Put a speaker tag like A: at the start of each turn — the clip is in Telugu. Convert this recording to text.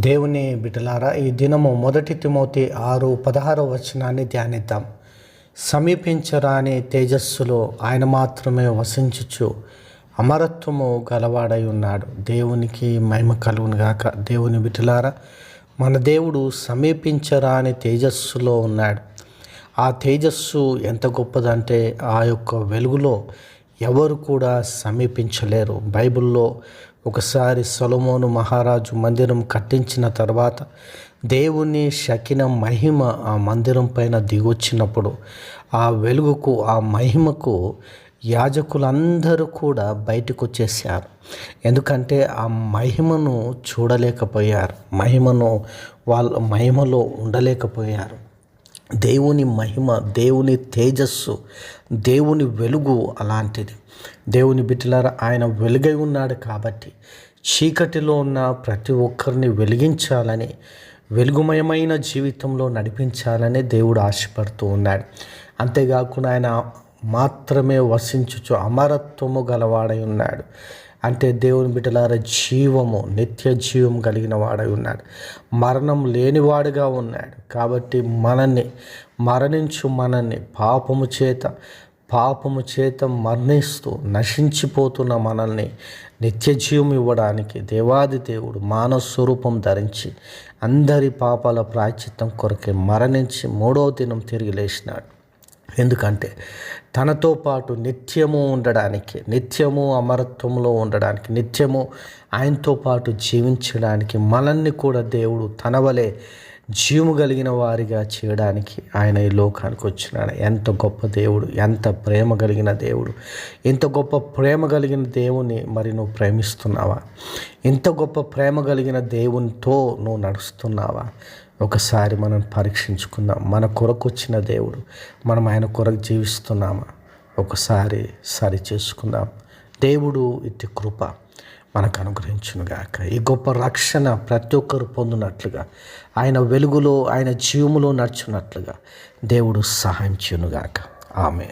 A: దేవుని బిడ్డలారా ఈ దినము మొదటి తిమోతి ఆరు పదహారో వచనాన్ని ధ్యానిద్దాం. సమీపించరాని తేజస్సులో ఆయన మాత్రమే వసించుచు అమరత్వము గలవాడై ఉన్నాడు. దేవునికి మహిమ కలుగును గాక. దేవుని బిడ్డలారా మన దేవుడు సమీపించరాని తేజస్సులో ఉన్నాడు. ఆ తేజస్సు ఎంత గొప్పదంటే ఆ యొక్క వెలుగులో ఎవరు కూడా సమీపించలేరు. బైబిల్లో ఒకసారి సొలమోను మహారాజు మందిరం కట్టించిన తర్వాత దేవుని శకిన మహిమ ఆ మందిరం పైన దిగొచ్చినప్పుడు ఆ వెలుగుకు ఆ మహిమకు యాజకులందరూ కూడా బయటకు వచ్చేసారు ఎందుకంటే ఆ మహిమను చూడలేకపోయారు. మహిమను వాళ్ళ మహిమలో ఉండలేకపోయారు. దేవుని మహిమ దేవుని తేజస్సు దేవుని వెలుగు అలాంటిది. దేవుని బిడ్డలారా ఆయన వెలుగై ఉన్నాడు కాబట్టి చీకటిలో ఉన్న ప్రతి ఒక్కరిని వెలిగించాలని వెలుగుమయమైన జీవితంలో నడిపించాలని దేవుడు ఆశపడుతూ ఉన్నాడు. అంతేకాకుండా ఆయన మాత్రమే వసించుచు అమరత్వము గలవాడై ఉన్నాడు. అంటే దేవుని బిడ్డలార జీవము నిత్య జీవం కలిగిన వాడై ఉన్నాడు. మరణం లేనివాడుగా ఉన్నాడు. కాబట్టి మనల్ని మరణించు మనల్ని పాపము చేత పాపము చేత మరణిస్తూ నశించిపోతున్న మనల్ని నిత్య జీవం ఇవ్వడానికి దేవాది దేవుడు మానవ స్వరూపం ధరించి అందరి పాపాల ప్రాచిత్తం కొరకే మరణించి మూడో దినం తిరిగి లేచినాడు. ఎందుకంటే తనతో పాటు నిత్యము ఉండడానికి నిత్యము అమరత్వంలో ఉండడానికి నిత్యము ఆయనతో పాటు జీవించడానికి మనల్ని కూడా దేవుడు తన వలె జీవము కలిగిన వారిగా చేయడానికి ఆయన ఈ లోకానికి వచ్చినాడు. ఎంత గొప్ప దేవుడు ఎంత ప్రేమ కలిగిన దేవుడు ఇంత గొప్ప ప్రేమ కలిగిన దేవుని మరి నువ్వు ప్రేమిస్తున్నావా? ఇంత గొప్ప ప్రేమ కలిగిన దేవునితో నువ్వు నడుస్తున్నావా? ఒకసారి మనం పరీక్షించుకుందాం. మన కొరకు వచ్చిన దేవుడు మనం ఆయన కొరకు జీవిస్తున్నామా? ఒకసారి సరి చేసుకుందాం. దేవుడు ఇది కృప. మనకు అనుగ్రహించునుగాక. ఈ గొప్ప రక్షణ ప్రతి ఒక్కరు పొందినట్లుగా ఆయన వెలుగులో ఆయన జీవములో నడుచున్నట్లుగా దేవుడు సహాయం చేయనుగాక. ఆమె